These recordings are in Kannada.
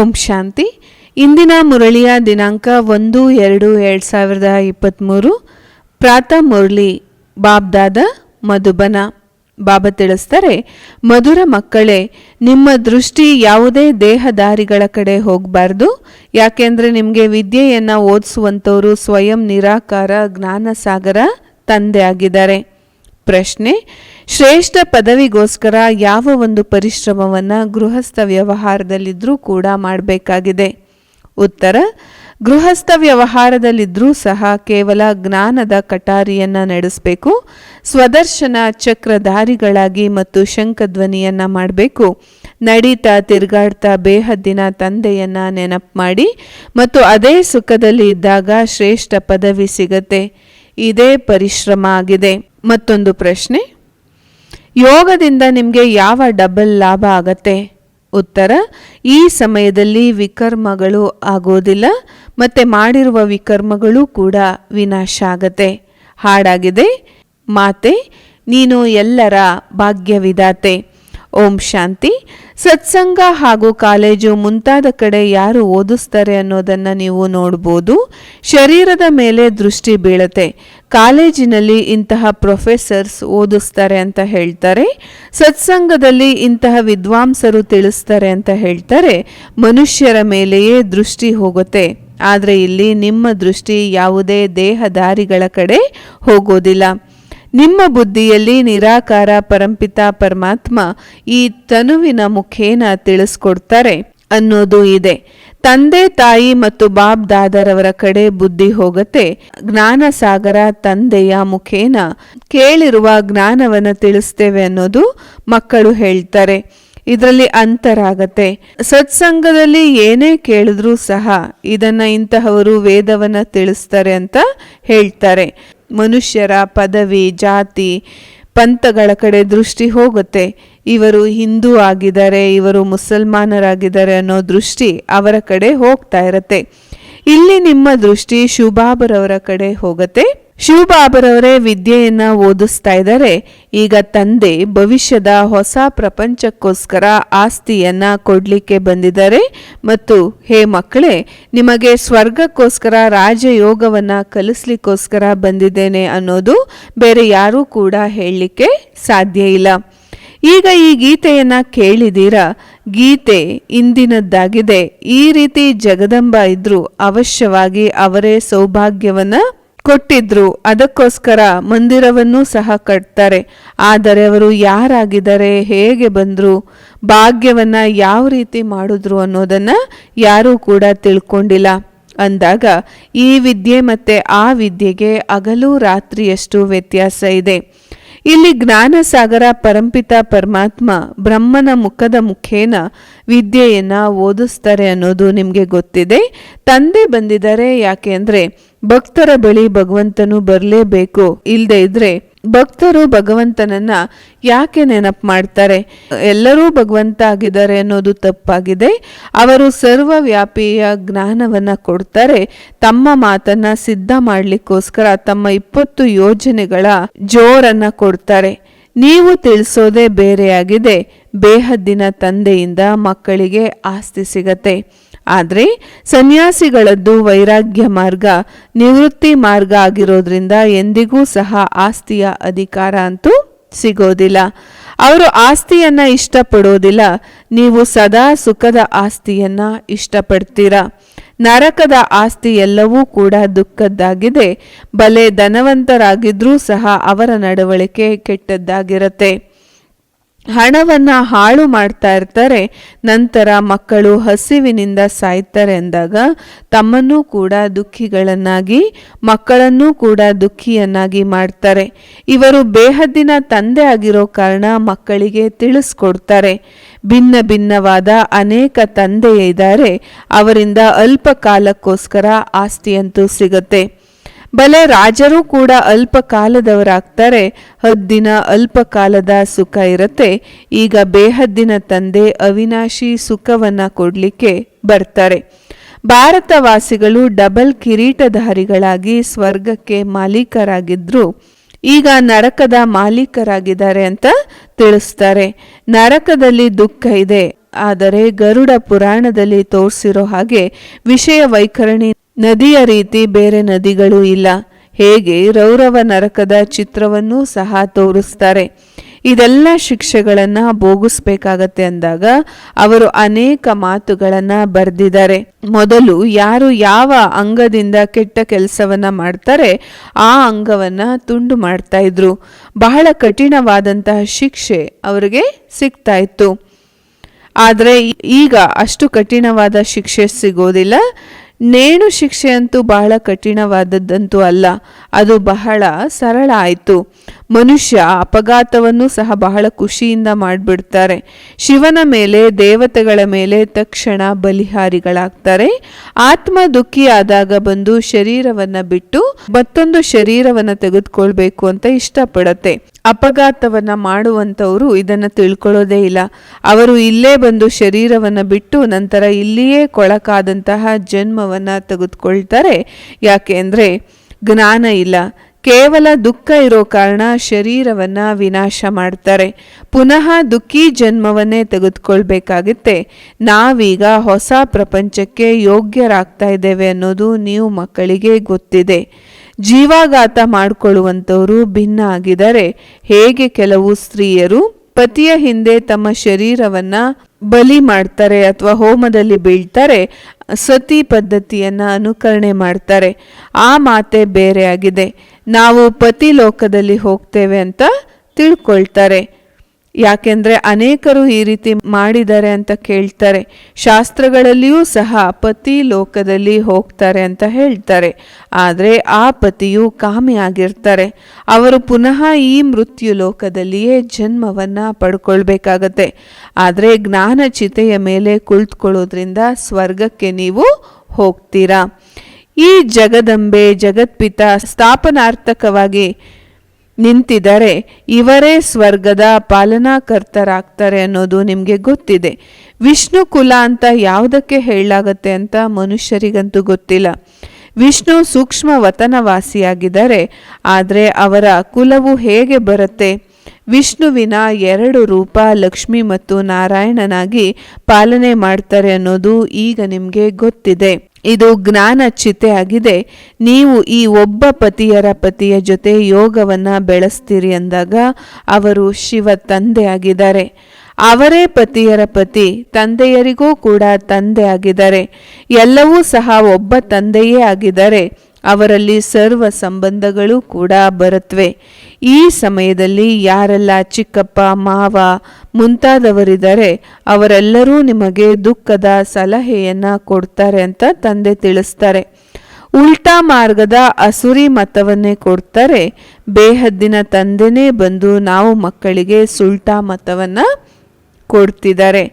ಓಂ ಶಾಂತಿ. ಇಂದಿನ ಮುರಳಿಯ ದಿನಾಂಕ ಒಂದು, ಎರಡು ಎರಡು ಸಾವಿರದ ಇಪ್ಪತ್ತ್ಮೂರು ಪ್ರಾತಃ ಮುರಳಿ, ಬಾಬ್ದಾದ ಮಧುಬನ. ಬಾಬಾ ತಿಳಿಸ್ತಾರೆ, ಮಧುರ ಮಕ್ಕಳೇ, ನಿಮ್ಮ ದೃಷ್ಟಿ ಯಾವುದೇ ದೇಹದಾರಿಗಳ ಕಡೆ ಹೋಗಬಾರ್ದು. ಯಾಕೆಂದರೆ ನಿಮಗೆ ವಿದ್ಯೆಯನ್ನು ಓದಿಸುವಂಥವರು ಸ್ವಯಂ ನಿರಾಕಾರ ಜ್ಞಾನಸಾಗರ ತಂದೆ ಆಗಿದ್ದಾರೆ. ಪ್ರಶ್ನೆ, ಶ್ರೇಷ್ಠ ಪದವಿಗೋಸ್ಕರ ಯಾವ ಒಂದು ಪರಿಶ್ರಮವನ್ನು ಗೃಹಸ್ಥ ವ್ಯವಹಾರದಲ್ಲಿದ್ದರೂ ಕೂಡ ಮಾಡಬೇಕಾಗಿದೆ. ಉತ್ತರ, ಗೃಹಸ್ಥ ವ್ಯವಹಾರದಲ್ಲಿದ್ದರೂ ಸಹ ಕೇವಲ ಜ್ಞಾನದ ಕಟಾರಿಯನ್ನು ನಡೆಸಬೇಕು, ಸ್ವದರ್ಶನ ಚಕ್ರಧಾರಿಗಳಾಗಿ ಮತ್ತು ಶಂಖಧ್ವನಿಯನ್ನು ಮಾಡಬೇಕು, ನಡೀತಾ ತಿರುಗಾಡ್ತಾ ಬೇಹದ್ದಿನ ತಂದೆಯನ್ನು ನೆನಪು ಮಾಡಿ ಮತ್ತು ಅದೇ ಸುಖದಲ್ಲಿ ಇದ್ದಾಗ ಶ್ರೇಷ್ಠ ಪದವಿ ಸಿಗತ್ತೆ. ಇದೇ ಪರಿಶ್ರಮ ಆಗಿದೆ. ಮತ್ತೊಂದು ಪ್ರಶ್ನೆ, ಯೋಗದಿಂದ ನಿಮಗೆ ಯಾವ ಡಬಲ್ ಲಾಭ ಆಗತ್ತೆ? ಉತ್ತರ, ಈ ಸಮಯದಲ್ಲಿ ವಿಕರ್ಮಗಳು ಆಗೋದಿಲ್ಲ, ಮತ್ತೆ ಮಾಡಿರುವ ವಿಕರ್ಮಗಳು ಕೂಡ ವಿನಾಶ ಆಗತ್ತೆ. ಹಾಡಾಗಿದೆ, ಮಾತೆ, ನೀನು ಎಲ್ಲರ ಭಾಗ್ಯವಿದಾತೆ. ಓಂ ಶಾಂತಿ. ಸತ್ಸಂಗ ಹಾಗೂ ಕಾಲೇಜು ಮುಂತಾದ ಕಡೆ ಯಾರು ಓದಿಸ್ತಾರೆ ಅನ್ನೋದನ್ನು ನೀವು ನೋಡ್ಬೋದು. ಶರೀರದ ಮೇಲೆ ದೃಷ್ಟಿ ಬೀಳತ್ತೆ. ಕಾಲೇಜಿನಲ್ಲಿ ಇಂತಹ ಪ್ರೊಫೆಸರ್ಸ್ ಓದಿಸ್ತಾರೆ ಅಂತ ಹೇಳ್ತಾರೆ. ಸತ್ಸಂಗದಲ್ಲಿ ಇಂತಹ ವಿದ್ವಾಂಸರು ತಿಳಿಸ್ತಾರೆ ಅಂತ ಹೇಳ್ತಾರೆ. ಮನುಷ್ಯರ ಮೇಲೆಯೇ ದೃಷ್ಟಿ ಹೋಗುತ್ತೆ. ಆದರೆ ಇಲ್ಲಿ ನಿಮ್ಮ ದೃಷ್ಟಿ ಯಾವುದೇ ದೇಹದಾರಿಗಳ ಕಡೆ ಹೋಗೋದಿಲ್ಲ. ನಿಮ್ಮ ಬುದ್ಧಿಯಲ್ಲಿ ನಿರಾಕಾರ ಪರಂಪಿತ ಪರಮಾತ್ಮ ಈ ತನುವಿನ ಮುಖೇನ ತಿಳಿಸ್ಕೊಡ್ತಾರೆ ಅನ್ನೋದು ಇದೆ. ತಂದೆ, ತಾಯಿ ಮತ್ತು ಬಾಬ್ ದಾದರವರ ಕಡೆ ಬುದ್ಧಿ ಹೋಗತ್ತೆ. ಜ್ಞಾನ ಸಾಗರ ತಂದೆಯ ಮುಖೇನ ಕೇಳಿರುವ ಜ್ಞಾನವನ್ನು ತಿಳಿಸ್ತೇವೆ ಅನ್ನೋದು ಮಕ್ಕಳು ಹೇಳ್ತಾರೆ. ಇದರಲ್ಲಿ ಅಂತರ ಆಗತ್ತೆ. ಸತ್ಸಂಗದಲ್ಲಿ ಏನೇ ಕೇಳಿದ್ರೂ ಸಹ ಇದನ್ನ ಇಂತಹವರು ವೇದವನ್ನ ತಿಳಿಸ್ತಾರೆ ಅಂತ ಹೇಳ್ತಾರೆ. ಮನುಷ್ಯರ ಪದವಿ, ಜಾತಿ, ಪಂಥಗಳ ಕಡೆ ದೃಷ್ಟಿ ಹೋಗುತ್ತೆ. ಇವರು ಹಿಂದೂ ಆಗಿದ್ದಾರೆ, ಇವರು ಮುಸಲ್ಮಾನರಾಗಿದ್ದಾರೆ ಅನ್ನೋ ದೃಷ್ಟಿ ಅವರ ಕಡೆ ಹೋಗ್ತಾ ಇರತ್ತೆ. ಇಲ್ಲಿ ನಿಮ್ಮ ದೃಷ್ಟಿ ಶುಭಾಬರವರ ಕಡೆ ಹೋಗತ್ತೆ. ಶಿವಬಾಬರವರೇ ವಿದ್ಯೆಯನ್ನು ಓದಿಸ್ತಾ ಇದ್ದಾರೆ. ಈಗ ತಂದೆ ಭವಿಷ್ಯದ ಹೊಸ ಪ್ರಪಂಚಕ್ಕೋಸ್ಕರ ಆಸ್ತಿಯನ್ನ ಕೊಡಲಿಕ್ಕೆ ಬಂದಿದ್ದಾರೆ. ಮತ್ತು ಹೇ ಮಕ್ಕಳೇ, ನಿಮಗೆ ಸ್ವರ್ಗಕ್ಕೋಸ್ಕರ ರಾಜಯೋಗವನ್ನು ಕಲಿಸ್ಲಿಕ್ಕೋಸ್ಕರ ಬಂದಿದ್ದೇನೆ ಅನ್ನೋದು ಬೇರೆ ಯಾರೂ ಕೂಡ ಹೇಳಲಿಕ್ಕೆ ಸಾಧ್ಯ ಇಲ್ಲ. ಈಗ ಈ ಗೀತೆಯನ್ನು ಕೇಳಿದ್ದೀರಾ ಗೀತೆ ಇಂದಿನದ್ದಾಗಿದೆ. ಈ ರೀತಿ ಜಗದಂಬ ಇದ್ದರೂ ಅವಶ್ಯವಾಗಿ ಅವರೇ ಸೌಭಾಗ್ಯವನ್ನ ಕೊಟ್ಟಿದ್ರು. ಅದಕ್ಕೋಸ್ಕರ ಮಂದಿರವನ್ನೂ ಸಹ ಕಟ್ತಾರೆ. ಆದರೆ ಅವರು ಯಾರಾಗಿದ್ದಾರೆ? ಹೇಗೆ ಬಂದರು? ಭಾಗ್ಯವನ್ನ ಯಾವ ರೀತಿ ಮಾಡಿದ್ರು ಅನ್ನೋದನ್ನ ಯಾರೂ ಕೂಡ ತಿಳ್ಕೊಂಡಿಲ್ಲ. ಅಂದಾಗ ಈ ವಿದ್ಯೆ ಮತ್ತೆ ಆ ವಿದ್ಯೆಗೆ ಅಗಲು ರಾತ್ರಿಯಷ್ಟು ವ್ಯತ್ಯಾಸ ಇದೆ. ಇಲ್ಲಿ ಜ್ಞಾನಸಾಗರ ಪರಂಪಿತ ಪರಮಾತ್ಮ ಬ್ರಹ್ಮನ ಮುಖದ ಮುಖೇನ ವಿದ್ಯೆಯನ್ನ ಓದಿಸ್ತಾರೆ ಅನ್ನೋದು ನಿಮಗೆ ಗೊತ್ತಿದೆ. ತಂದೆ ಬಂದಿದ್ದಾರೆ ಯಾಕೆ ಭಕ್ತರ ಬಳಿ ಭಗವಂತನು ಬರಲೇಬೇಕು. ಇಲ್ಲದೆ ಇದ್ರೆ ಭಕ್ತರು ಭಗವಂತನನ್ನ ಯಾಕೆ ನೆನಪು ಮಾಡ್ತಾರೆ? ಎಲ್ಲರೂ ಭಗವಂತ ಆಗಿದ್ದಾರೆ ಅನ್ನೋದು ತಪ್ಪಾಗಿದೆ. ಅವರು ಸರ್ವವ್ಯಾಪಿಯ ಜ್ಞಾನವನ್ನು ಕೊಡ್ತಾರೆ. ತಮ್ಮ ಮಾತನ್ನ ಸಿದ್ಧ ಮಾಡ್ಲಿಕ್ಕೋಸ್ಕರ ತಮ್ಮ ಇಪ್ಪತ್ತು ಯೋಜನೆಗಳ ಜೋರನ್ನ ಕೊಡ್ತಾರೆ. ನೀವು ತಿಳಿಸೋದೇ ಬೇರೆಯಾಗಿದೆ. ಬೇಹದ್ದಿನ ತಂದೆಯಿಂದ ಮಕ್ಕಳಿಗೆ ಆಸ್ತಿ ಸಿಗತ್ತೆ. ಆದರೆ ಸನ್ಯಾಸಿಗಳದ್ದು ವೈರಾಗ್ಯ ಮಾರ್ಗ, ನಿವೃತ್ತಿ ಮಾರ್ಗ ಆಗಿರೋದ್ರಿಂದ ಎಂದಿಗೂ ಸಹ ಆಸ್ತಿಯ ಅಧಿಕಾರ ಅಂತೂ ಸಿಗೋದಿಲ್ಲ. ಅವರು ಆಸ್ತಿಯನ್ನು ಇಷ್ಟಪಡೋದಿಲ್ಲ, ನೀವು ಸದಾ ಸುಖದ ಆಸ್ತಿಯನ್ನು ಇಷ್ಟಪಡ್ತೀರ? ನರಕದ ಆಸ್ತಿ ಎಲ್ಲವೂ ಕೂಡ ದುಃಖದ್ದಾಗಿದೆ, ಬಲೆ ಧನವಂತರಾಗಿದ್ದರೂ ಸಹ ಅವರ ನಡವಳಿಕೆ ಕೆಟ್ಟದ್ದಾಗಿರತ್ತೆ. ಹಣವನ್ನ ಹಾಳು ಮಾಡ್ತಾ ಇರ್ತಾರೆ, ನಂತರ ಮಕ್ಕಳು ಹಸಿವಿನಿಂದ ಸಾಯ್ತಾರೆ ಅಂದಾಗ ತಮ್ಮನ್ನೂ ಕೂಡ ದುಃಖಿಗಳನ್ನಾಗಿ, ಮಕ್ಕಳನ್ನೂ ಕೂಡ ದುಃಖಿಯನ್ನಾಗಿ ಮಾಡ್ತಾರೆ. ಇವರು ಬೇಹದ್ದಿನ ತಂದೆ ಆಗಿರೋ ಕಾರಣ ಮಕ್ಕಳಿಗೆ ತಿಳಿಸ್ಕೊಡ್ತಾರೆ. ಭಿನ್ನ ಭಿನ್ನವಾದ ಅನೇಕ ತಂದೆ ಇದ್ದಾರೆ, ಅವರಿಂದ ಅಲ್ಪ ಕಾಲಕ್ಕೋಸ್ಕರ ಆಸ್ತಿಯಂತೂ ಸಿಗುತ್ತೆ. ಬಲೆ ರಾಜರು ಕೂಡ ಅಲ್ಪ ಕಾಲದವರಾಗ್ತಾರೆ, ಹದ್ದಿನ ಅಲ್ಪ ಕಾಲದ ಸುಖ ಇರತ್ತೆ, ಈಗ ಬೇಹದ್ದಿನ ತಂದೆ ಅವಿನಾಶಿ ಸುಖವನ್ನ ಕೊಡಲಿಕ್ಕೆ ಬರ್ತಾರೆ. ಭಾರತವಾಸಿಗಳು ಡಬಲ್ ಕಿರೀಟಧಾರಿಗಳಾಗಿ ಸ್ವರ್ಗಕ್ಕೆ ಮಾಲೀಕರಾಗಿದ್ರು, ಈಗ ನರಕದ ಮಾಲೀಕರಾಗಿದ್ದಾರೆ ಅಂತ ತಿಳಿಸ್ತಾರೆ. ನರಕದಲ್ಲಿ ದುಃಖ ಇದೆ, ಆದರೆ ಗರುಡ ಪುರಾಣದಲ್ಲಿ ತೋರಿಸಿರೋ ಹಾಗೆ ವಿಷಯ ವೈಖರಣಿ ನದಿಯ ರೀತಿ ಬೇರೆ ನದಿಗಳು ಇಲ್ಲ. ಹೇಗೆ ರೌರವ ನರಕದ ಚಿತ್ರವನ್ನೂ ಸಹ ತೋರಿಸ್ತಾರೆ. ಇದೆಲ್ಲ ಶಿಕ್ಷೆಗಳನ್ನು ಭೋಗಿಸ್ಬೇಕಾಗತ್ತೆ ಅಂದಾಗ ಅವರು ಅನೇಕ ಮಾತುಗಳನ್ನು ಬರೆದಿದ್ದಾರೆ. ಮೊದಲು ಯಾರು ಯಾವ ಅಂಗದಿಂದ ಕೆಟ್ಟ ಕೆಲಸವನ್ನ ಮಾಡ್ತಾರೆ ಆ ಅಂಗವನ್ನ ತುಂಡು ಮಾಡ್ತಾ ಇದ್ರು. ಬಹಳ ಕಠಿಣವಾದಂತಹ ಶಿಕ್ಷೆ ಅವರಿಗೆ ಸಿಗ್ತಾ ಇತ್ತು. ಆದರೆ ಈಗ ಅಷ್ಟು ಕಠಿಣವಾದ ಶಿಕ್ಷೆ ಸಿಗೋದಿಲ್ಲ. ನೇಣು ಶಿಕ್ಷೆ ಅಂತೂ ಬಹಳ ಕಠಿಣವಾದದ್ದಂತೂ ಅಲ್ಲ, ಅದು ಬಹಳ ಸರಳ ಆಯಿತು. ಮನುಷ್ಯ ಅಪಘಾತವನ್ನು ಸಹ ಬಹಳ ಖುಷಿಯಿಂದ ಮಾಡಿಬಿಡ್ತಾರೆ. ಶಿವನ ಮೇಲೆ, ದೇವತೆಗಳ ಮೇಲೆ ತಕ್ಷಣ ಬಲಿಹಾರಿಗಳಾಗ್ತಾರೆ. ಆತ್ಮ ದುಃಖಿಯಾದಾಗ ಬಂದು ಶರೀರವನ್ನು ಬಿಟ್ಟು ಮತ್ತೊಂದು ಶರೀರವನ್ನು ತೆಗೆದುಕೊಳ್ಬೇಕು ಅಂತ ಇಷ್ಟಪಡತ್ತೆ. ಅಪಘಾತವನ್ನ ಮಾಡುವಂಥವರು ಇದನ್ನು ತಿಳ್ಕೊಳ್ಳೋದೇ ಇಲ್ಲ. ಅವರು ಇಲ್ಲೇ ಬಂದು ಶರೀರವನ್ನು ಬಿಟ್ಟು ನಂತರ ಇಲ್ಲಿಯೇ ಕೊಳಕಾದಂತಹ ಜನ್ಮವನ್ನು ತೆಗೆದುಕೊಳ್ತಾರೆ. ಯಾಕೆ ಅಂದ್ರೆ ಜ್ಞಾನ ಇಲ್ಲ. ಕೇವಲ ದುಃಖ ಇರೋ ಕಾರಣ ಶರೀರವನ್ನು ವಿನಾಶ ಮಾಡ್ತಾರೆ. ಪುನಃ ದುಃಖಿ ಜನ್ಮವನ್ನೇ ತೆಗೆದುಕೊಳ್ಬೇಕಾಗುತ್ತೆ. ನಾವೀಗ ಹೊಸ ಪ್ರಪಂಚಕ್ಕೆ ಯೋಗ್ಯರಾಗ್ತಾ ಇದ್ದೇವೆ ಅನ್ನೋದು ನೀವು ಮಕ್ಕಳಿಗೆ ಗೊತ್ತಿದೆ. ಜೀವಾಘಾತ ಮಾಡಿಕೊಳ್ಳುವಂಥವರು ಭಿನ್ನ ಆಗಿದ್ದಾರೆ ಹೇಗೆ ಕೆಲವು ಸ್ತ್ರೀಯರು ಪತಿಯ ಹಿಂದೆ ತಮ್ಮ ಶರೀರವನ್ನ ಬಲಿ ಮಾಡ್ತಾರೆ ಅಥವಾ ಹೋಮದಲ್ಲಿ ಬೀಳ್ತಾರೆ, ಸತಿ ಪದ್ಧತಿಯನ್ನು ಅನುಕರಣೆ ಮಾಡ್ತಾರೆ. ಆ ಮಾತೆ ಬೇರೆ ಆಗಿದೆ ನಾವು ಪತಿ ಲೋಕದಲ್ಲಿ ಹೋಗ್ತೇವೆ ಅಂತ ತಿಳ್ಕೊಳ್ತಾರೆ. ಯಾಕೆಂದ್ರೆ ಅನೇಕರು ಈ ರೀತಿ ಮಾಡಿದ್ದಾರೆ ಅಂತ ಕೇಳ್ತಾರೆ. ಶಾಸ್ತ್ರಗಳಲ್ಲಿಯೂ ಸಹ ಪತಿ ಲೋಕದಲ್ಲಿ ಹೋಗ್ತಾರೆ ಅಂತ ಹೇಳ್ತಾರೆ. ಆದರೆ ಆ ಪತಿಯು ಕಾಮಿಯಾಗಿರ್ತಾರೆ. ಅವರು ಪುನಃ ಈ ಮೃತ್ಯು ಲೋಕದಲ್ಲಿಯೇ ಜನ್ಮವನ್ನು ಪಡ್ಕೊಳ್ಬೇಕಾಗತ್ತೆ. ಆದರೆ ಜ್ಞಾನ ಚಿತೆಯ ಮೇಲೆ ಕುಳಿತುಕೊಳ್ಳೋದ್ರಿಂದ ಸ್ವರ್ಗಕ್ಕೆ ನೀವು ಹೋಗ್ತೀರಾ. ಈ ಜಗದಂಬೆ ಜಗತ್ಪಿತ ಸ್ಥಾಪನಾರ್ಥಕವಾಗಿ ನಿಂತಿದ್ದಾರೆ ಇವರೇ ಸ್ವರ್ಗದ ಪಾಲನಾಕರ್ತರಾಗ್ತಾರೆ ಅನ್ನೋದು ನಿಮಗೆ ಗೊತ್ತಿದೆ. ವಿಷ್ಣು ಕುಲ ಅಂತ ಯಾವುದಕ್ಕೆ ಹೇಳಲಾಗತ್ತೆ ಅಂತ ಮನುಷ್ಯರಿಗಂತೂ ಗೊತ್ತಿಲ್ಲ. ವಿಷ್ಣು ಸೂಕ್ಷ್ಮ ವತನವಾಸಿಯಾಗಿದ್ದಾರೆ, ಆದರೆ ಅವರ ಕುಲವು ಹೇಗೆ ಬರುತ್ತೆ? ವಿಷ್ಣುವಿನ ಎರಡು ರೂಪ ಲಕ್ಷ್ಮಿ ಮತ್ತು ನಾರಾಯಣನಾಗಿ ಪಾಲನೆ ಮಾಡ್ತಾರೆ ಅನ್ನೋದು ಈಗ ನಿಮಗೆ ಗೊತ್ತಿದೆ. ಇದು ಜ್ಞಾನ ಚಿತೆ ಆಗಿದೆ. ನೀವು ಈ ಒಬ್ಬ ಪತಿಯರ ಪತಿಯ ಜೊತೆ ಯೋಗವನ್ನು ಬೆಳೆಸ್ತೀರಿ ಅಂದಾಗ ಅವರು ಶಿವ ತಂದೆ ಆಗಿದ್ದಾರೆ. ಅವರೇ ಪತಿಯರ ಪತಿ, ತಂದೆಯರಿಗೂ ಕೂಡ ತಂದೆ ಆಗಿದ್ದಾರೆ. ಎಲ್ಲವೂ ಸಹ ಒಬ್ಬ ತಂದೆಯೇ ಆಗಿದ್ದಾರೆ. ಅವರಲ್ಲಿ ಸರ್ವ ಸಂಬಂಧಗಳು ಕೂಡ ಬರುತ್ತವೆ ಈ ಸಮಯದಲ್ಲಿ ಯಾರೆಲ್ಲ ಚಿಕ್ಕಪ್ಪ, ಮಾವ ಮುಂತಾದವರಿದ್ದಾರೆ, ಅವರೆಲ್ಲರೂ ನಿಮಗೆ ದುಃಖದ ಸಲಹೆಯನ್ನ ಕೊಡ್ತಾರೆ ಅಂತ ತಂದೆ ತಿಳಿಸ್ತಾರೆ. ಉಲ್ಟಾ ಮಾರ್ಗದ ಅಸುರಿ ಮತವನ್ನೇ ಕೊಡ್ತಾರೆ. ಬೇಹದ್ದಿನ ತಂದೆನೇ ಬಂದು ನಾವು ಮಕ್ಕಳಿಗೆ ಸುಲ್ಟಾ ಮತವನ್ನ ಕೊಡ್ತಿದ್ದಾರೆ.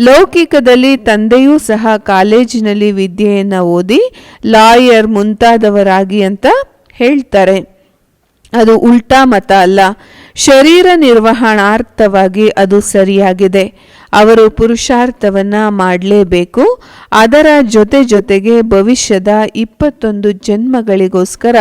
ಲೌಕಿಕದಲ್ಲಿ ತಂದೆಯೂ ಸಹ ಕಾಲೇಜಿನಲ್ಲಿ ವಿದ್ಯೆಯನ್ನು ಓದಿ ಲಾಯರ್ ಮುಂತಾದವರಾಗಿ ಅಂತ ಹೇಳ್ತಾರೆ. ಅದು ಉಲ್ಟಾ ಮತ ಅಲ್ಲ. ಶರೀರ ನಿರ್ವಹಣಾರ್ಥವಾಗಿ ಅದು ಸರಿಯಾಗಿದೆ. ಅವರು ಪುರುಷಾರ್ಥವನ್ನ ಮಾಡಲೇಬೇಕು. ಅದರ ಜೊತೆ ಜೊತೆಗೆ ಭವಿಷ್ಯದ ಇಪ್ಪತ್ತೊಂದು ಜನ್ಮಗಳಿಗೋಸ್ಕರ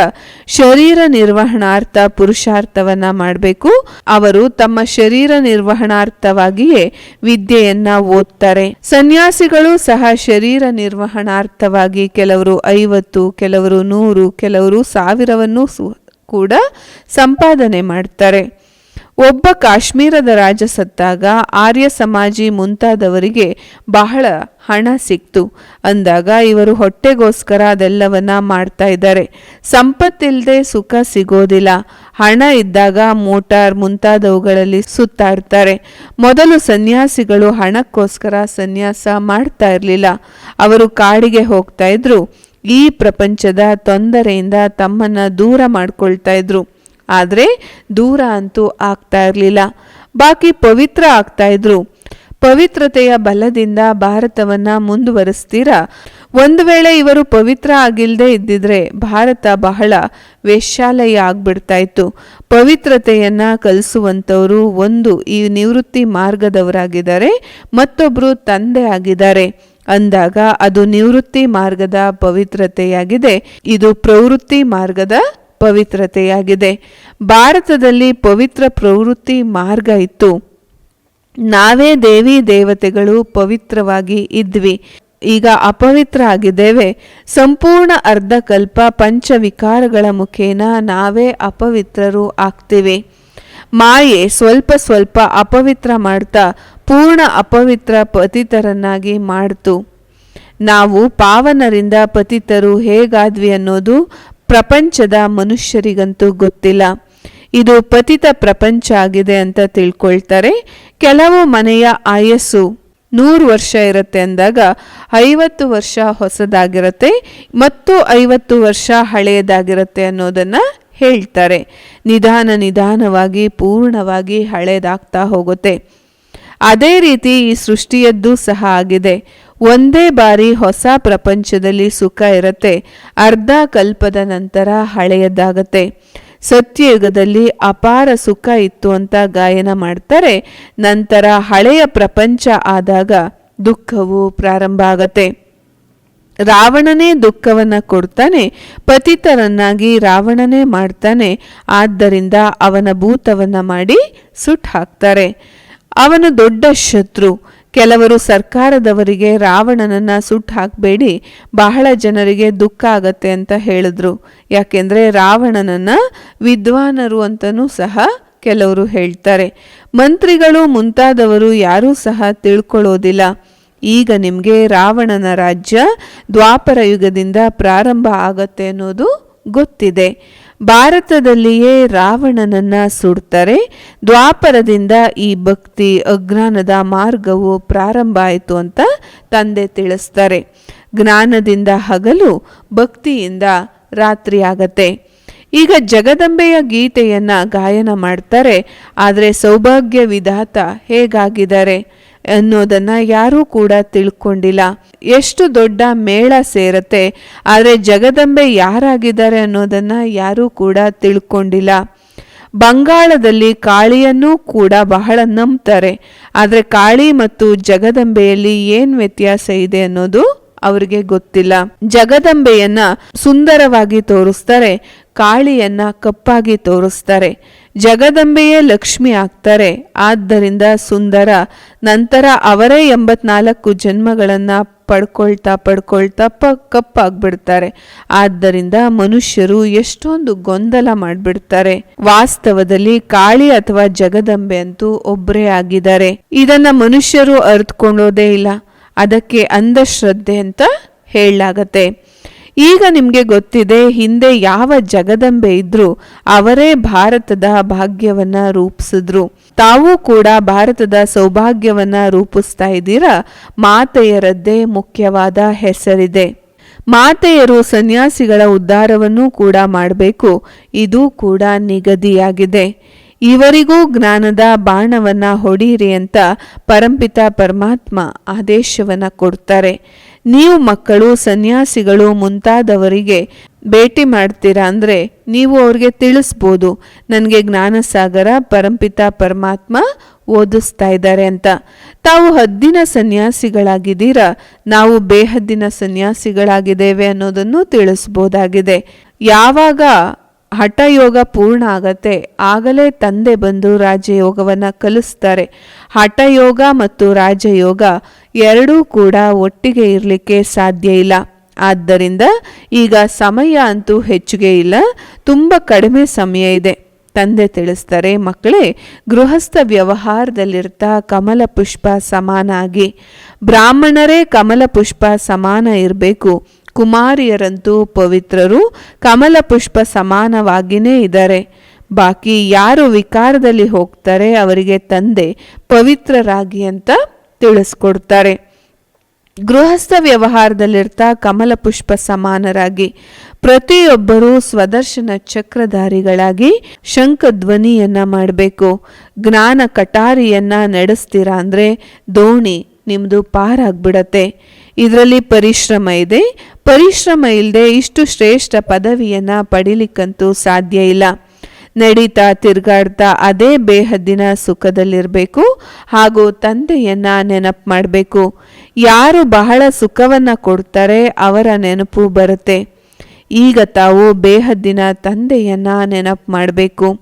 ಶರೀರ ನಿರ್ವಹಣಾರ್ಥ ಪುರುಷಾರ್ಥವನ್ನ ಮಾಡಬೇಕು. ಅವರು ತಮ್ಮ ಶರೀರ ನಿರ್ವಹಣಾರ್ಥವಾಗಿಯೇ ವಿದ್ಯೆಯನ್ನ ಓದ್ತಾರೆ. ಸನ್ಯಾಸಿಗಳು ಸಹ ಶರೀರ ನಿರ್ವಹಣಾರ್ಥವಾಗಿ ಕೆಲವರು ಐವತ್ತು, ಕೆಲವರು ನೂರು, ಕೆಲವರು ಸಾವಿರವನ್ನು ಕೂಡ ಸಂಪಾದನೆ ಮಾಡ್ತಾರೆ. ಒಬ್ಬ ಕಾಶ್ಮೀರದ ರಾಜ ಸತ್ತಾಗ ಆರ್ಯ ಸಮಾಜಿ ಮುಂತಾದವರಿಗೆ ಬಹಳ ಹಣ ಸಿಕ್ತು. ಅಂದಾಗ ಇವರು ಹೊಟ್ಟೆಗೋಸ್ಕರ ಅದೆಲ್ಲವನ್ನ ಮಾಡ್ತಾ ಇದ್ದಾರೆ. ಸಂಪತ್ತಿಲ್ಲದೆ ಸುಖ ಸಿಗೋದಿಲ್ಲ. ಹಣ ಇದ್ದಾಗ ಮೋಟಾರ್ ಮುಂತಾದವುಗಳಲ್ಲಿ ಸುತ್ತಾಡ್ತಾರೆ. ಮೊದಲು ಸನ್ಯಾಸಿಗಳು ಹಣಕ್ಕೋಸ್ಕರ ಸನ್ಯಾಸ ಮಾಡ್ತಾ ಇರಲಿಲ್ಲ. ಅವರು ಕಾಡಿಗೆ ಹೋಗ್ತಾ ಇದ್ರು. ಈ ಪ್ರಪಂಚದ ತೊಂದರೆಯಿಂದ ತಮ್ಮನ್ನ ದೂರ ಮಾಡ್ಕೊಳ್ತಾ ಇದ್ರು. ಆದರೆ ದೂರ ಅಂತೂ ಆಗ್ತಾ ಇರಲಿಲ್ಲ. ಬಾಕಿ ಪವಿತ್ರ ಆಗ್ತಾ ಇದ್ರು. ಪವಿತ್ರತೆಯ ಬಲದಿಂದ ಭಾರತವನ್ನ ಮುಂದುವರಿಸ್ತೀರಾ? ಒಂದು ವೇಳೆ ಇವರು ಪವಿತ್ರ ಆಗಿಲ್ಲದೆ ಇದ್ದಿದ್ರೆ ಭಾರತ ಬಹಳ ವೇಶ್ಯಾಲಯ ಆಗ್ಬಿಡ್ತಾ ಇತ್ತು ಪವಿತ್ರತೆಯನ್ನ ಕಲಿಸುವಂಥವರು ಒಂದು ಈ ನಿವೃತ್ತಿ ಮಾರ್ಗದವರಾಗಿದ್ದಾರೆ ಮತ್ತೊಬ್ಬರು ತಂದೆ ಆಗಿದ್ದಾರೆ. ಅಂದಾಗ ಅದು ನಿವೃತ್ತಿ ಮಾರ್ಗದ ಪವಿತ್ರತೆಯಾಗಿದೆ. ಇದು ಪ್ರವೃತ್ತಿ ಮಾರ್ಗದ ಪವಿತ್ರತೆಯಾಗಿದೆ ಭಾರತದಲ್ಲಿ ಪವಿತ್ರ ಪ್ರವೃತ್ತಿ ಮಾರ್ಗ ಇತ್ತು. ನಾವೇ ದೇವಿ ದೇವತೆಗಳು ಪವಿತ್ರವಾಗಿ ಇದ್ವಿ. ಈಗ ಅಪವಿತ್ರ ಆಗಿದ್ದೇವೆ. ಸಂಪೂರ್ಣ ಅರ್ಧಕಲ್ಪ ಪಂಚವಿಕಾರಗಳ ಮುಖೇನ ನಾವೇ ಅಪವಿತ್ರರು ಆಗ್ತೀವಿ. ಮಾಯೆ ಸ್ವಲ್ಪ ಸ್ವಲ್ಪ ಅಪವಿತ್ರ ಮಾಡ್ತಾ, ಪೂರ್ಣ ಅಪವಿತ್ರ ಪತಿತರನ್ನಾಗಿ ಮಾಡ್ತು. ನಾವು ಪಾವನರಿಂದ ಪತಿತರು ಹೇಗಾದ್ವಿ ಅನ್ನೋದು ಪ್ರಪಂಚದ ಮನುಷ್ಯರಿಗಂತೂ ಗೊತ್ತಿಲ್ಲ. ಇದು ಪತಿತ ಪ್ರಪಂಚ ಆಗಿದೆ ಅಂತ ತಿಳ್ಕೊಳ್ತಾರೆ. ಕೆಲವು ಮನೆಯ ಆಯಸ್ಸು ನೂರು ವರ್ಷ ಇರುತ್ತೆ ಅಂದಾಗ ಐವತ್ತು ವರ್ಷ ಹೊಸದಾಗಿರುತ್ತೆ ಮತ್ತು ಐವತ್ತು ವರ್ಷ ಹಳೆಯದಾಗಿರುತ್ತೆ ಅನ್ನೋದನ್ನು ಹೇಳ್ತಾರೆ. ನಿಧಾನ ನಿಧಾನವಾಗಿ, ಪೂರ್ಣವಾಗಿ ಹಳೆಯದಾಗ್ತಾ ಹೋಗುತ್ತೆ. ಅದೇ ರೀತಿ ಈ ಸೃಷ್ಟಿಯದ್ದು ಸಹ ಆಗಿದೆ. ಒಂದೇ ಬಾರಿ ಹೊಸ ಪ್ರಪಂಚದಲ್ಲಿ ಸುಖ ಇರುತ್ತೆ, ಅರ್ಧ ಕಲ್ಪದ ನಂತರ ಹಳೆಯದಾಗತ್ತೆ. ಸತ್ಯಯುಗದಲ್ಲಿ ಅಪಾರ ಸುಖ ಇತ್ತು ಅಂತ ಗಾಯನ ಮಾಡ್ತಾರೆ, ನಂತರ ಹಳೆಯ ಪ್ರಪಂಚ ಆದಾಗ ದುಃಖವು ಪ್ರಾರಂಭ ಆಗತ್ತೆ. ರಾವಣನೇ ದುಃಖವನ್ನು ಕೊಡ್ತಾನೆ, ಪತಿತರನ್ನಾಗಿ ರಾವಣನೇ ಮಾಡ್ತಾನೆ, ಆದ್ದರಿಂದ ಅವನ ಭೂತವನ್ನು ಮಾಡಿ ಸುಟ್ಟು ಹಾಕ್ತಾರೆ. ಅವನು ದೊಡ್ಡ ಶತ್ರು ಕೆಲವರು ಸರ್ಕಾರದವರಿಗೆ ರಾವಣನನ್ನ ಸುಟ್ಟು ಹಾಕಬೇಡಿ, ಬಹಳ ಜನರಿಗೆ ದುಃಖ ಆಗತ್ತೆ ಅಂತ ಹೇಳಿದ್ರು. ಯಾಕೆಂದ್ರೆ ರಾವಣನನ್ನ ವಿದ್ವಾನರು ಅಂತಲೂ ಸಹ ಕೆಲವರು ಹೇಳ್ತಾರೆ. ಮಂತ್ರಿಗಳು ಮುಂತಾದವರು ಯಾರೂ ಸಹ ತಿಳ್ಕೊಳ್ಳೋದಿಲ್ಲ. ಈಗ ನಿಮಗೆ ರಾವಣನ ರಾಜ್ಯ ದ್ವಾಪರ ಯುಗದಿಂದ ಪ್ರಾರಂಭ ಆಗತ್ತೆ ಅನ್ನೋದು ಗೊತ್ತಿದೆ. ಭಾರತದಲ್ಲಿಯೇ ರಾವಣನನ್ನ ಸುಡ್ತಾರೆ. ದ್ವಾಪರದಿಂದ ಈ ಭಕ್ತಿ ಅಜ್ಞಾನದ ಮಾರ್ಗವು ಪ್ರಾರಂಭ ಆಯಿತು ಅಂತ ತಂದೆ ತಿಳಿಸ್ತಾರೆ. ಜ್ಞಾನದಿಂದ ಹಗಲು ಭಕ್ತಿಯಿಂದ ರಾತ್ರಿ ಆಗತ್ತೆ. ಈಗ ಜಗದಂಬೆಯ ಗೀತೆಯನ್ನ ಗಾಯನ ಮಾಡ್ತಾರೆ, ಆದರೆ ಸೌಭಾಗ್ಯ ವಿಧಾತ ಹೇಗಾಗಿದ್ದಾರೆ ಅನ್ನೋದನ್ನ ಯಾರೂ ಕೂಡ ತಿಳ್ಕೊಂಡಿಲ್ಲ. ಎಷ್ಟು ದೊಡ್ಡ ಮೇಳ ಸೇರತ್ತೆ, ಆದರೆ ಜಗದಂಬೆ ಯಾರಾಗಿದ್ದಾರೆ ಅನ್ನೋದನ್ನ ಯಾರೂ ಕೂಡ ತಿಳ್ಕೊಂಡಿಲ್ಲ. ಬಂಗಾಳದಲ್ಲಿ ಕಾಳಿಯನ್ನೂ ಕೂಡ ಬಹಳ ನಂಬ್ತಾರೆ, ಆದರೆ ಕಾಳಿ ಮತ್ತು ಜಗದಂಬೆಯಲ್ಲಿ ಏನು ವ್ಯತ್ಯಾಸ ಇದೆ ಅನ್ನೋದು ಅವರಿಗೆ ಗೊತ್ತಿಲ್ಲ. ಜಗದಂಬೆಯನ್ನ ಸುಂದರವಾಗಿ ತೋರಿಸ್ತಾರೆ, ಕಾಳಿಯನ್ನ ಕಪ್ಪಾಗಿ ತೋರಿಸ್ತಾರೆ. ಜಗದಂಬೆಯೇ ಲಕ್ಷ್ಮಿ ಆಗ್ತಾರೆ. ಆದ್ದರಿಂದ ಸುಂದರ, ನಂತರ ಅವರೇ ಎಂಬತ್ನಾಲ್ಕು ಜನ್ಮಗಳನ್ನ ಪಡ್ಕೊಳ್ತಾ ಪಡ್ಕೊಳ್ತಾ ಪ, ಕಪ್ಪಾಗ್ಬಿಡ್ತಾರೆ. ಆದ್ದರಿಂದ ಮನುಷ್ಯರು ಎಷ್ಟೊಂದು ಗೊಂದಲ ಮಾಡಿಬಿಡ್ತಾರೆ. ವಾಸ್ತವದಲ್ಲಿ ಕಾಳಿ ಅಥವಾ ಜಗದಂಬೆ ಅಂತೂ ಒಬ್ಬರೇ ಆಗಿದ್ದಾರೆ. ಇದನ್ನ ಮನುಷ್ಯರು ಅರ್ಥಕೊಳ್ಳೋದೇ ಇಲ್ಲ. ಅದಕ್ಕೆ ಅಂಧಶ್ರದ್ಧೆ ಅಂತ ಹೇಳಲಾಗತ್ತೆ. ಈಗ ನಿಮಗೆ ಗೊತ್ತಿದೆ, ಹಿಂದೆ ಯಾವ ಜಗದಂಬೆ ಇದ್ರು ಅವರೇ ಭಾರತದ ಭಾಗ್ಯವನ್ನ ರೂಪಿಸಿದ್ರು. ತಾವು ಕೂಡ ಭಾರತದ ಸೌಭಾಗ್ಯವನ್ನ ರೂಪಿಸ್ತಾ ಇದ್ದೀರಾ? ಮಾತೆಯರದ್ದೇ ಮುಖ್ಯವಾದ ಹೆಸರಿದೆ. ಮಾತೆಯರು ಸನ್ಯಾಸಿಗಳ ಉದ್ಧಾರವನ್ನು ಕೂಡ ಮಾಡಬೇಕು. ಇದು ಕೂಡ ನಿಗದಿಯಾಗಿದೆ. ಇವರಿಗೂ ಜ್ಞಾನದ ಬಾಣವನ್ನ ಹೊಡೀರಿ ಅಂತ ಪರಂಪಿತ ಪರಮಾತ್ಮ ಆದೇಶವನ್ನು ಕೊಡ್ತಾರೆ. ನೀವು ಮಕ್ಕಳು, ಸನ್ಯಾಸಿಗಳು ಮುಂತಾದವರಿಗೆ ಭೇಟಿ ಮಾಡ್ತೀರಾ ಅಂದರೆ ನೀವು ಅವ್ರಿಗೆ ತಿಳಿಸ್ಬೋದು. ನನಗೆ ಜ್ಞಾನಸಾಗರ ಪರಂಪಿತ ಪರಮಾತ್ಮ ಓದಿಸ್ತಾ ಇದ್ದಾರೆ ಅಂತ. ತಾವು ಹದ್ದಿನ ಸನ್ಯಾಸಿಗಳಾಗಿದ್ದೀರಾ? ನಾವು ಬೇಹದ್ದಿನ ಸನ್ಯಾಸಿಗಳಾಗಿದ್ದೇವೆ ಅನ್ನೋದನ್ನು ತಿಳಿಸ್ಬೋದಾಗಿದೆ. ಯಾವಾಗ ಹಠಯೋಗ ಪೂರ್ಣ ಆಗತ್ತೆ. ಆಗಲೇ ತಂದೆ ಬಂದು ರಾಜಯೋಗವನ್ನು ಕಲಿಸ್ತಾರೆ. ಹಠಯೋಗ ಮತ್ತು ರಾಜಯೋಗ ಎರಡೂ ಕೂಡ ಒಟ್ಟಿಗೆ ಇರಲಿಕ್ಕೆ ಸಾಧ್ಯ ಇಲ್ಲ. ಆದ್ದರಿಂದ ಈಗ ಸಮಯ ಅಂತೂ ಹೆಚ್ಚಿಗೆ ಇಲ್ಲ. ತುಂಬ ಕಡಿಮೆ ಸಮಯ ಇದೆ. ತಂದೆ ತಿಳಿಸ್ತಾರೆ, ಮಕ್ಕಳೇ, ಗೃಹಸ್ಥ ವ್ಯವಹಾರದಲ್ಲಿರ್ತಾ ಕಮಲ ಪುಷ್ಪ ಸಮಾನ ಆಗಿ. ಬ್ರಾಹ್ಮಣರೇ ಕಮಲ ಪುಷ್ಪ ಸಮಾನ ಇರಬೇಕು. ಕುಮಾರಿಯರಂತೂ ಪವಿತ್ರರು, ಕಮಲ ಪುಷ್ಪ ಸಮಾನವಾಗಿಯೇ ಇದ್ದಾರೆ. ಬಾಕಿ ಯಾರು ವಿಕಾರದಲ್ಲಿ ಹೋಗ್ತಾರೆ ಅವರಿಗೆ ತಂದೆ ಪವಿತ್ರರಾಗಿ ಅಂತ ತಿಳಿಸ್ಕೊಡ್ತಾರೆ. ಗೃಹಸ್ಥ ವ್ಯವಹಾರದಲ್ಲಿರ್ತಾ ಕಮಲ ಪುಷ್ಪ ಸಮಾನರಾಗಿ, ಪ್ರತಿಯೊಬ್ಬರೂ ಸ್ವದರ್ಶನ ಚಕ್ರಧಾರಿಗಳಾಗಿ ಶಂಖ ಧ್ವನಿಯನ್ನ ಮಾಡಬೇಕು. ಜ್ಞಾನ ಕಟಾರಿಯನ್ನ ನಡೆಸ್ತೀರಾ ಅಂದರೆ ದೋಣಿ ನಿಮ್ಮದು ಪಾರಾಗ್ಬಿಡತ್ತೆ. ಇದರಲ್ಲಿ ಪರಿಶ್ರಮ ಇದೆ ಪರಿಶ್ರಮ ಇಲ್ಲದೆ ಇಷ್ಟು ಶ್ರೇಷ್ಠ ಪದವಿಯನ್ನು ಪಡಿಲಿಕ್ಕಂತೂ ಸಾಧ್ಯ ಇಲ್ಲ. ನಡೀತಾ ತಿರುಗಾಡ್ತಾ ಅದೇ ಬೇಹದ್ದಿನ ಸುಖದಲ್ಲಿರಬೇಕು ಹಾಗೂ ತಂದೆಯನ್ನ ನೆನಪು ಮಾಡಬೇಕು. ಯಾರು ಬಹಳ ಸುಖವನ್ನ ಕೊಡ್ತಾರೆ ಅವರ ನೆನಪು ಬರುತ್ತೆ. ಈಗ ತಾವು ಬೇಹದ್ದಿನ ತಂದೆಯನ್ನ ನೆನಪು ಮಾಡಬೇಕು.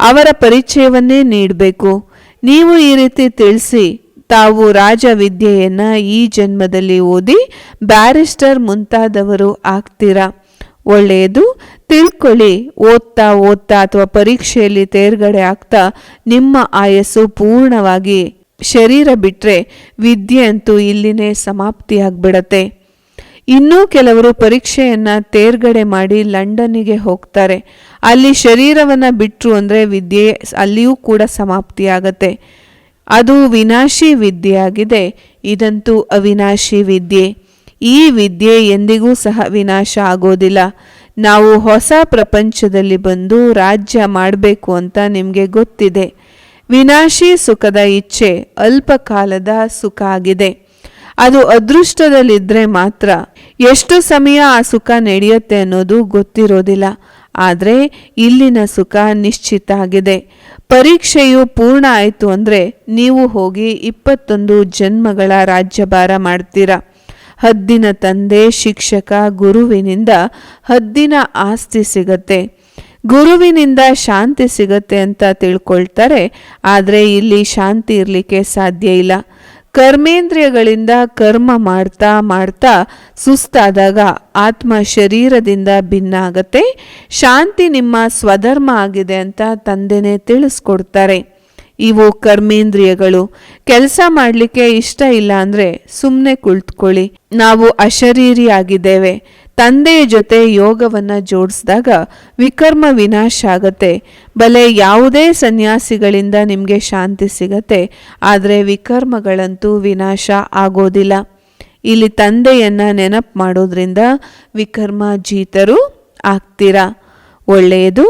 ಅವರ ಪರಿಚಯವನ್ನೇ ನೀಡಬೇಕು. ನೀವು ಈ ರೀತಿ ತಿಳಿಸಿ ತಾವು ರಾಜವಿದ್ಯೆಯನ್ನ ಈ ಜನ್ಮದಲ್ಲಿ ಓದಿ ಬ್ಯಾರಿಸ್ಟರ್ ಮುಂತಾದವರು ಆಗ್ತೀರಾ? ಒಳ್ಳೆಯದು. ತಿಳ್ಕೊಳ್ಳಿ, ಓದ್ತಾ ಓದ್ತಾ ಅಥವಾ ಪರೀಕ್ಷೆಯಲ್ಲಿ ತೇರ್ಗಡೆ ಆಗ್ತಾ ನಿಮ್ಮ ಆಯಸ್ಸು ಪೂರ್ಣವಾಗಿ ಶರೀರ ಬಿಟ್ಟರೆ ವಿದ್ಯೆ ಅಂತೂ ಇಲ್ಲಿನೇ ಸಮಾಪ್ತಿಯಾಗ್ಬಿಡತ್ತೆ. ಇನ್ನೂ ಕೆಲವರು ಪರೀಕ್ಷೆಯನ್ನು ತೇರ್ಗಡೆ ಮಾಡಿ ಲಂಡನ್ನಿಗೆ ಹೋಗ್ತಾರೆ. ಅಲ್ಲಿ ಶರೀರವನ್ನು ಬಿಟ್ಟರು ಅಂದ್ರೆ ವಿದ್ಯೆ ಅಲ್ಲಿಯೂ ಕೂಡ ಸಮಾಪ್ತಿಯಾಗತ್ತೆ. ಅದು ವಿನಾಶಿ ವಿದ್ಯೆಯಾಗಿದೆ. ಇದಂತೂ ಅವಿನಾಶಿ ವಿದ್ಯೆ. ಈ ವಿದ್ಯೆ ಎಂದಿಗೂ ಸಹ ವಿನಾಶ ಆಗೋದಿಲ್ಲ. ನಾವು ಹೊಸ ಪ್ರಪಂಚದಲ್ಲಿ ಬಂದು ರಾಜ್ಯ ಮಾಡಬೇಕು ಅಂತ ನಿಮಗೆ ಗೊತ್ತಿದೆ. ವಿನಾಶಿ ಸುಖದ ಇಚ್ಛೆ ಅಲ್ಪ ಕಾಲದ ಸುಖ ಆಗಿದೆ. ಅದು ಅದೃಷ್ಟದಲ್ಲಿದ್ದರೆ ಮಾತ್ರ. ಎಷ್ಟು ಸಮಯ ಆ ಸುಖ ನಡೆಯುತ್ತೆ ಅನ್ನೋದು ಗೊತ್ತಿರೋದಿಲ್ಲ. ಆದರೆ ಇಲ್ಲಿನ ಸುಖ ನಿಶ್ಚಿತ ಆಗಿದೆ. ಪರೀಕ್ಷೆಯು ಪೂರ್ಣ ಆಯಿತು ಅಂದರೆ ನೀವು ಹೋಗಿ ಇಪ್ಪತ್ತೊಂದು ಜನ್ಮಗಳ ರಾಜ್ಯಭಾರ ಮಾಡ್ತೀರಾ. ಹದ್ದಿನ ತಂದೆ, ಶಿಕ್ಷಕ, ಗುರುವಿನಿಂದ ಹದ್ದಿನ ಆಸ್ತಿ ಸಿಗತ್ತೆ. ಗುರುವಿನಿಂದ ಶಾಂತಿ ಸಿಗತ್ತೆ ಅಂತ ತಿಳ್ಕೊಳ್ತಾರೆ, ಆದರೆ ಇಲ್ಲಿ ಶಾಂತಿ ಇರಲಿಕ್ಕೆ ಸಾಧ್ಯ ಇಲ್ಲ. ಕರ್ಮೇಂದ್ರಿಯಗಳಿಂದ ಕರ್ಮ ಮಾಡ್ತಾ ಮಾಡ್ತಾ ಸುಸ್ತಾದಾಗ ಆತ್ಮ ಶರೀರದಿಂದ ಭಿನ್ನ ಆಗತ್ತೆ ಶಾಂತಿ ನಿಮ್ಮ ಸ್ವಧರ್ಮ ಆಗಿದೆ ಅಂತ ತಂದೆನೇ ತಿಳಿಸ್ಕೊಡ್ತಾರೆ. ಇವು ಕರ್ಮೇಂದ್ರಿಯಗಳು. ಕೆಲಸ ಮಾಡಲಿಕ್ಕೆ ಇಷ್ಟ ಇಲ್ಲ ಅಂದರೆ ಸುಮ್ಮನೆ ಕುಳಿತುಕೊಳ್ಳಿ. ನಾವು ಅಶರೀರಿ ಆಗಿದ್ದೇವೆ ತಂದೆಯ ಜೊತೆ ಯೋಗವನ್ನು ಜೋಡಿಸಿದಾಗ ವಿಕರ್ಮ ವಿನಾಶ ಆಗತ್ತೆ. ಬಲೆ ಯಾವುದೇ ಸನ್ಯಾಸಿಗಳಿಂದ ನಿಮಗೆ ಶಾಂತಿ ಸಿಗತ್ತೆ. ಆದರೆ ವಿಕರ್ಮಗಳಂತೂ ವಿನಾಶ ಆಗೋದಿಲ್ಲ. ಇಲ್ಲಿ ತಂದೆಯನ್ನ ನೆನಪು ಮಾಡೋದ್ರಿಂದ ವಿಕರ್ಮ ಜೀತರು ಆಗ್ತೀರಾ? ಒಳ್ಳೆಯದು.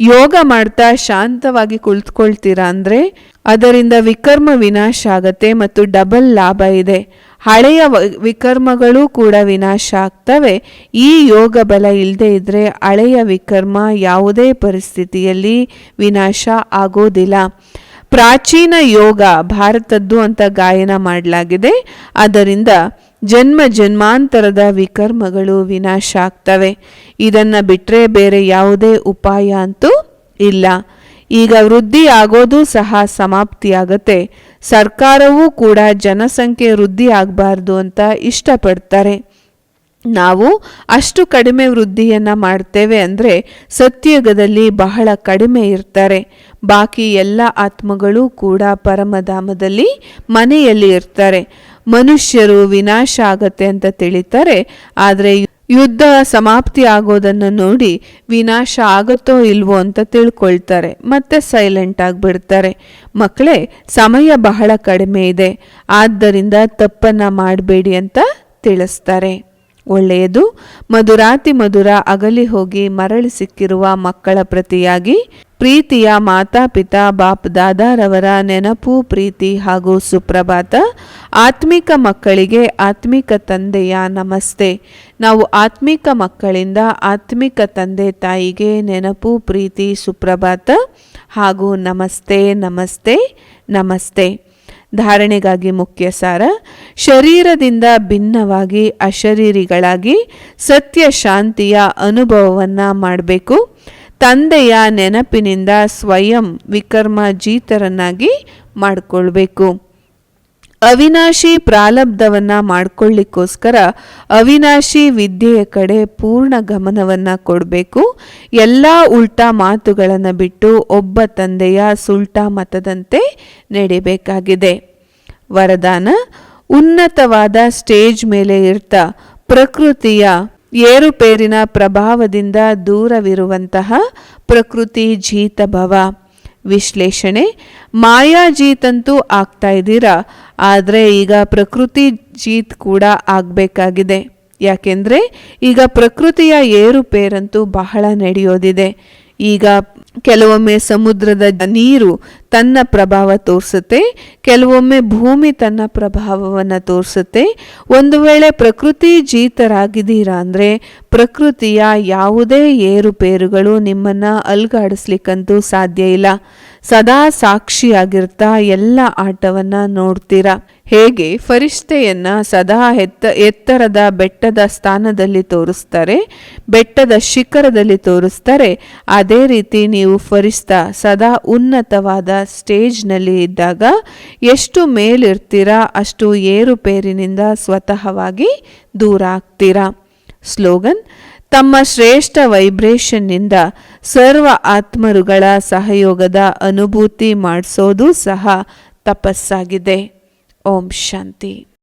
ಯೋಗ ಮಾಡ್ತಾ ಶಾಂತವಾಗಿ ಕುಳಿತುಕೊಳ್ತೀರಾ ಅಂದರೆ ಅದರಿಂದ ವಿಕರ್ಮ ವಿನಾಶ ಆಗತ್ತೆ ಮತ್ತು ಡಬಲ್ ಲಾಭ ಇದೆ. ಹಳೆಯ ವಿಕರ್ಮಗಳು ಕೂಡ ವಿನಾಶ ಆಗ್ತವೆ. ಈ ಯೋಗ ಬಲ ಇಲ್ಲದೆ ಇದ್ದರೆ ಹಳೆಯ ವಿಕರ್ಮ ಯಾವುದೇ ಪರಿಸ್ಥಿತಿಯಲ್ಲಿ ವಿನಾಶ ಆಗೋದಿಲ್ಲ. ಪ್ರಾಚೀನ ಯೋಗ ಭಾರತದ್ದು ಅಂತ ಗಾಯನ ಮಾಡಲಾಗಿದೆ. ಅದರಿಂದ ಜನ್ಮ ಜನ್ಮಾಂತರದ ವಿಕರ್ಮಗಳು ವಿನಾಶ ಆಗ್ತವೆ. ಇದನ್ನು ಬಿಟ್ಟರೆ ಬೇರೆ ಯಾವುದೇ ಉಪಾಯ ಅಂತೂ ಇಲ್ಲ. ಈಗ ವೃದ್ಧಿ ಆಗೋದು ಸಹ ಸಮಾಪ್ತಿಯಾಗತ್ತೆ. ಸರ್ಕಾರವೂ ಕೂಡ ಜನಸಂಖ್ಯೆ ವೃದ್ಧಿ ಆಗಬಾರ್ದು ಅಂತ ಇಷ್ಟಪಡ್ತಾರೆ. ನಾವು ಅಷ್ಟು ಕಡಿಮೆ ವೃದ್ಧಿಯನ್ನು ಮಾಡ್ತೇವೆ ಅಂದರೆ ಸತ್ಯುಗದಲ್ಲಿ ಬಹಳ ಕಡಿಮೆ ಇರ್ತಾರೆ. ಬಾಕಿ ಎಲ್ಲ ಆತ್ಮಗಳು ಕೂಡ ಪರಮಧಾಮದಲ್ಲಿ ಮನೆಯಲ್ಲಿ ಇರ್ತಾರೆ. ಮನುಷ್ಯರು ವಿನಾಶ ಆಗತ್ತೆ ಅಂತ ತಿಳಿತಾರೆ. ಆದರೆ ಯುದ್ಧ ಸಮಾಪ್ತಿ ಆಗೋದನ್ನು ನೋಡಿ ವಿನಾಶ ಆಗುತ್ತೋ ಇಲ್ವೋ ಅಂತ ತಿಳ್ಕೊಳ್ತಾರೆ, ಮತ್ತೆ ಸೈಲೆಂಟ್ ಆಗಿಬಿಡ್ತಾರೆ ಮಕ್ಕಳೇ ಸಮಯ ಬಹಳ ಕಡಿಮೆ ಇದೆ, ಆದ್ದರಿಂದ ತಪ್ಪನ್ನು ಮಾಡಬೇಡಿ ಅಂತ ತಿಳಿಸ್ತಾರೆ. ಒಳ್ಳೆಯದು. ಮಧುರಾತಿ ಮಧುರ ಅಗಲಿ ಹೋಗಿ ಮರಳಿ ಸಿಕ್ಕಿರುವ ಮಕ್ಕಳ ಪ್ರತಿಯಾಗಿ ಪ್ರೀತಿಯ ಮಾತಾಪಿತಾ ಬಾಪ್ ದಾದಾರವರ ನೆನಪು, ಪ್ರೀತಿ ಹಾಗೂ ಸುಪ್ರಭಾತ. ಆತ್ಮಿಕ ಮಕ್ಕಳಿಗೆ ಆತ್ಮಿಕ ತಂದೆಯ ನಮಸ್ತೆ. ನಾವು ಆತ್ಮಿಕ ಮಕ್ಕಳಿಂದ ಆತ್ಮಿಕ ತಂದೆ ತಾಯಿಗೆ ನೆನಪು, ಪ್ರೀತಿ, ಸುಪ್ರಭಾತ ಹಾಗೂ ನಮಸ್ತೆ ನಮಸ್ತೆ ನಮಸ್ತೆ. ಧಾರಣೆಗಾಗಿ ಮುಖ್ಯ ಸಾರ, ಶರೀರದಿಂದ ಭಿನ್ನವಾಗಿ ಅಶರೀರಿಗಳಾಗಿ ಸತ್ಯ ಶಾಂತಿಯ ಅನುಭವವನ್ನ ಮಾಡಬೇಕು. ತಂದೆಯ ನೆನಪಿನಿಂದ ಸ್ವಯಂ ವಿಕರ್ಮ ಜೀತರನ್ನಾಗಿ ಮಾಡಿಕೊಳ್ಬೇಕು. ಅವಿನಾಶಿ ಪ್ರಾಲಬ್ಧವನ್ನ ಮಾಡಿಕೊಳ್ಳಿಕ್ಕೋಸ್ಕರ ಅವಿನಾಶಿ ವಿದ್ಯೆಯ ಕಡೆ ಪೂರ್ಣ ಗಮನವನ್ನ ಕೊಡಬೇಕು. ಎಲ್ಲ ಉಲ್ಟಾ ಮಾತುಗಳನ್ನು ಬಿಟ್ಟು ಒಬ್ಬ ತಂದೆಯ ಸುಲ್ಟಾ ಮತದಂತೆ ನಡೆಯಬೇಕಾಗಿದೆ ವರದಾನ, ಉನ್ನತವಾದ ಸ್ಟೇಜ್ ಮೇಲೆ ಇರ್ತ ಪ್ರಕೃತಿಯ ಏರುಪೇರಿನ ಪ್ರಭಾವದಿಂದ ದೂರವಿರುವಂತಹ ಪ್ರಕೃತಿ ಮಾಯಾ ವಿಶ್ಲೇಷಣೆ. ಮಾಯಾಜೀತಂತೂ ಆಗ್ತಾ ಇದ್ದೀರಾ? ಆದರೆ ಈಗ ಪ್ರಕೃತಿ ಜೀತ್ ಕೂಡ ಆಗಬೇಕಾಗಿದೆ. ಯಾಕೆಂದರೆ ಈಗ ಪ್ರಕೃತಿಯ ಏರುಪೇರಂತೂ ಬಹಳ ನಡೆಯೋದಿದೆ. ಈಗ ಕೆಲವೊಮ್ಮೆ ಸಮುದ್ರದ ನೀರು ತನ್ನ ಪ್ರಭಾವ ತೋರಿಸುತ್ತೆ, ಕೆಲವೊಮ್ಮೆ ಭೂಮಿ ತನ್ನ ಪ್ರಭಾವವನ್ನು ತೋರಿಸುತ್ತೆ. ಒಂದು ವೇಳೆ ಪ್ರಕೃತಿ ಜೀತರಾಗಿದ್ದೀರಾ ಅಂದರೆ ಪ್ರಕೃತಿಯ ಯಾವುದೇ ಏರುಪೇರುಗಳು ನಿಮ್ಮನ್ನು ಅಲ್ಗಾಡಿಸ್ಲಿಕ್ಕಂತೂ ಸಾಧ್ಯ ಇಲ್ಲ. ಸದಾ ಸಾಕ್ಷಿಯಾಗಿರ್ತಾ ಎಲ್ಲ ಆಟವನ್ನ ನೋಡ್ತೀರಾ? ಹೇಗೆ ಫರಿಷ್ಠೆಯನ್ನ ಸದಾ ಎತ್ತ, ಎತ್ತರದ ಬೆಟ್ಟದ ಸ್ಥಾನದಲ್ಲಿ ತೋರಿಸ್ತಾರೆ, ಬೆಟ್ಟದ ಶಿಖರದಲ್ಲಿ ತೋರಿಸ್ತಾರೆ, ಅದೇ ರೀತಿ ನೀವು ಫರಿಸ್ತ ಸದಾ ಉನ್ನತವಾದ ಸ್ಟೇಜ್ನಲ್ಲಿ ಇದ್ದಾಗ ಎಷ್ಟು ಮೇಲಿರ್ತೀರಾ, ಅಷ್ಟು ಏರುಪೇರಿನಿಂದ ಸ್ವತಃವಾಗಿ ದೂರ ಆಗ್ತೀರಾ? ಸ್ಲೋಗನ್ ತಮ್ಮ ಶ್ರೇಷ್ಠ ವೈಬ್ರೇಷನ್ನಿಂದ ಸರ್ವ ಆತ್ಮರುಗಳ ಸಹಯೋಗದ ಅನುಭೂತಿ ಮಾಡಿಸೋದು ಸಹ ತಪಸ್ಸಾಗಿದೆ. ಓಂ ಶಾಂತಿ.